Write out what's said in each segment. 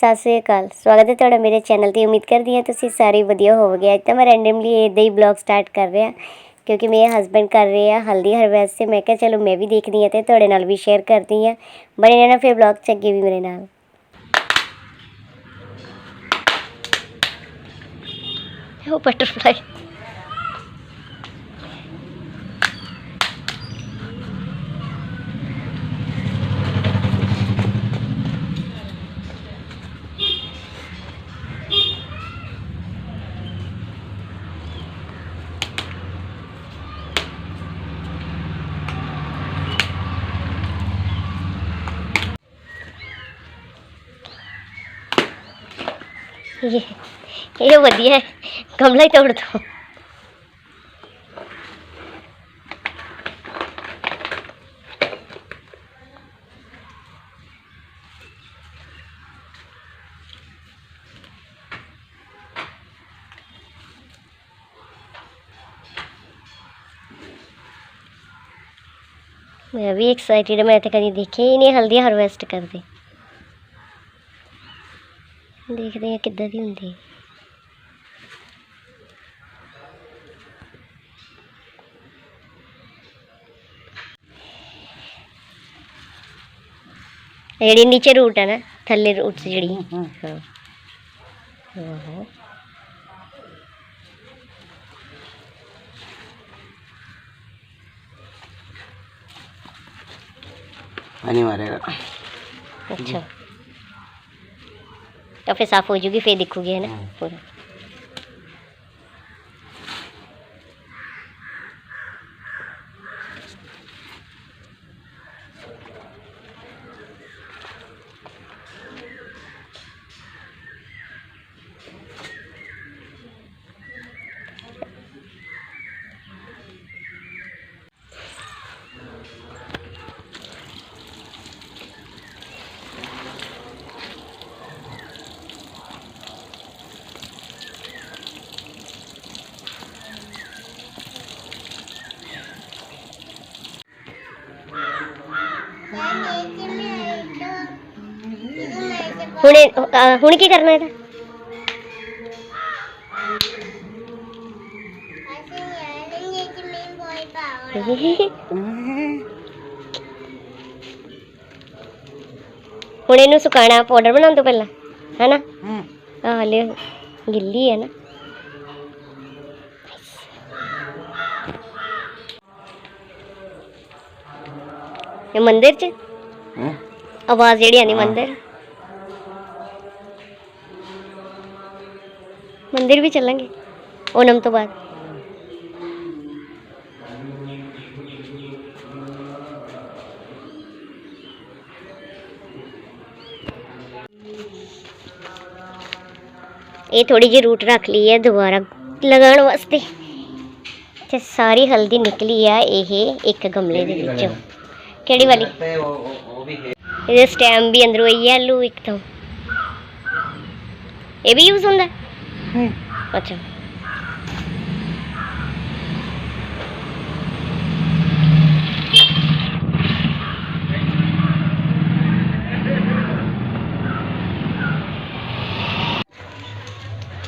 ਸਤਿ ਸ੍ਰੀ ਅਕਾਲ। ਸਵਾਗਤ ਹੈ ਤੁਹਾਡਾ ਮੇਰੇ ਚੈਨਲ ਤੇ। ਉਮੀਦ ਕਰਦੀ ਹਾਂ ਤੁਸੀਂ ਸਾਰੇ ਵਧੀਆ ਹੋਵੋਗੇ। ਅੱਜ ਤਾਂ ਮੈਂ ਰੈਂਡਮਲੀ ਇਦਾਂ ਹੀ ਬਲੌਗ ਸਟਾਰਟ ਕਰ ਰਿਹਾ, ਕਿਉਂਕਿ ਮੇਰੇ ਹਸਬੰਡ ਕਰ ਰਹੇ ਆ ਹਲਦੀ ਹਰਵੈਸ ਤੇ। ਮੈਂ ਕਿਹਾ, ਚਲੋ ਮੈਂ ਵੀ ਦੇਖਦੀ ਹਾਂ ਤੇ ਤੁਹਾਡੇ ਨਾਲ ਵੀ ਸ਼ੇਅਰ ਕਰਦੀ ਹਾਂ। ਬਣੇ ਰਹਿਣਾ ਫਿਰ ਬਲੌਗ ਚ ਅੱਗੇ ਵੀ ਮੇਰੇ ਨਾਲ। ਉਹ ਬਟਰਫਲਾਈ ਇਹ ਇਹ ਵਧੀਆ ਹੈ। ਗਮਲਾ ਹੀ ਤੋੜ ਦੋ। ਮੈਂ ਵੀ ਐਕਸਾਈਟਿਡ ਮੈਂ ਤਾਂ ਕਦੀ ਦੇਖਿਆ ਹੀ ਨਹੀਂ ਹਲਦੀ ਹਾਰਵੈਸਟ ਕਰਦੇ। ਦੇਖਦੇ ਆ ਕਿੱਦਾਂ ਦੀ ਹੁੰਦੀ ਹੈ ਇਹ ਜਿਹੜੀ ਨੀਚੇ ਰੂਟ ਹੈ ਨਾ ਥੱਲੇ ਰੂਟ ਜਿਹੜੀ ਹਾਂ ਆਹੋ पानी मारेगा अच्छा ਤਾਂ ਫਿਰ ਸਾਫ਼ ਹੋ ਜੂਗੀ ਫਿਰ ਦਿਖੂਗੀ ਹੈ ਨਾ? ਪੂਰਾ ਹੁਣ ਇਹ- ਅ, ਹੁਣ ਕੀ ਕਰਨਾ ਇਹਦਾ? ਹੁਣ ਇਹਨੂੰ ਸੁਕਾਣਾ ਪਾਊਡਰ ਬਣਾਉਣ ਤੋਂ ਪਹਿਲਾਂ ਹੈਨਾ? ਹੂੰ। ਆ ਹਲੇ ਗਿੱਲੀ ਹੈ ਨਾ। ਇਹ ਮੰਦਿਰ ਚ? ਹੂੰ। ਆਵਾਜ਼ ਜਿਹੜੀ ਆਨੀ ਮੰਦਿਰ? ਮੰਦਿਰ ਵੀ ਚੱਲਾਂਗੇ ਓਨਮ ਤੋਂ ਬਾਅਦ। ਇਹ ਥੋੜੀ ਜਿਹੀ ਰੂਟ ਰੱਖ ਲਈ ਹੈ ਦੁਬਾਰਾ ਲਗਾਉਣ ਵਾਸਤੇ। ਤੇ ਸਾਰੀ ਹਲਦੀ ਨਿਕਲੀ ਆ ਇਹ ਇੱਕ ਗਮਲੇ ਦੇ ਵਿੱਚੋਂ। ਕਿਹੜੀ ਵਾਲੀ? ਇਹਦੇ ਸਟੈਮ ਵੀ ਅੰਦਰੋਂ ਹੀ ਯੈਲੋ ਇੱਕਦਮ ਇਹ ਵੀ ਯੂਜ਼ ਹੁੰਦਾ? ਹੈ? ਅੱਛਾ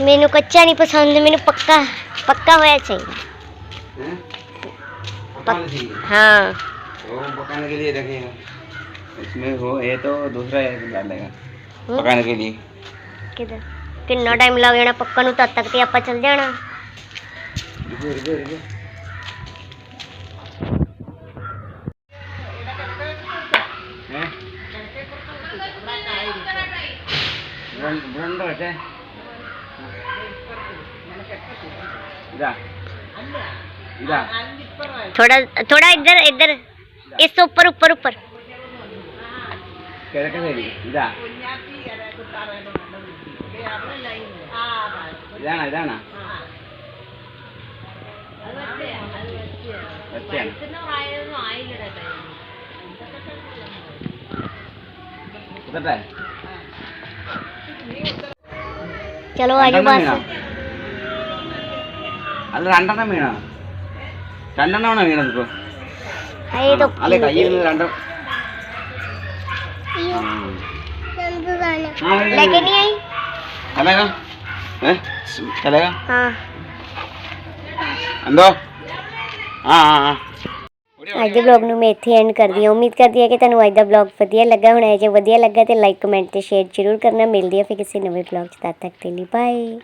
ਮੈਨੂੰ ਕੱਚਾ ਨਹੀਂ ਪਸੰਦ ਮੈਨੂੰ ਪੱਕਾ ਪੱਕਾ ਹੋਇਆ ਚਾਹੀਦਾ हैं? पकाने के लिए ਹਾਂ वो पकाने के लिए रखेगा इसमें वो ये तो दूसरा एक डालेगा हम्म? पकाने के लिए ਕਿਦਾਂ ਕਿੰਨਾ ਟਾਈਮ ਲੱਗ ਜਾਣਾ ਪੱਕਾ ਨੂੰ ਤਦ ਤੱਕ ਤੇ ਆਪਾਂ ਚੱਲ ਜਾਣਾ रुको रुको रुको हैं? ब्रन- ब्रन तो हटे। इधर इधर ਥੋੜਾ ਥੋੜਾ ਇੱਧਰ ਇੱਧਰ കിഴക്കനേരി ഇതാ ഇതാണ് ഇതാണ്. ഒറ്റയാണ് കുത്തട്ടെ? चलो आगे बस അത് രണ്ടെണ്ണം വീണോ? രണ്ടെണ്ണമാണോ വീണത് ഇപ്പോ? അല്ലെ കയ്യിൽ നിന്ന് രണ്ടെണ്ണം लेके नहीं आई चलेगा हैं? चलेगा हाँ अंदो हाँ हाँ हाँ ਅੱਜ ਦੇ ਵਲੌਗ ਨੂੰ ਮੈਂ ਇੱਥੇ ਐਂਡ ਕਰਦੀ ਹਾਂ ਉਮੀਦ ਕਰਦੀ ਹਾਂ ਕਿ ਤੁਹਾਨੂੰ ਅੱਜ ਦਾ ਵਲੌਗ ਵਧੀਆ ਲੱਗਾ ਹੋਣਾ ਹੈ ਜੇ ਵਧੀਆ ਲੱਗਾ ਤੇ ਲਾਈਕ ਕਮੈਂਟ ਤੇ ਸ਼ੇਅਰ ਜ਼ਰੂਰ ਕਰਨਾ ਮਿਲਦੀ ਹੈ ਫਿਰ ਕਿਸੇ ਨਵੇਂ ਵਲੌਗ 'ਚ ਤਦ ਤੱਕ ਦੇ ਲਈ ਬਾਏ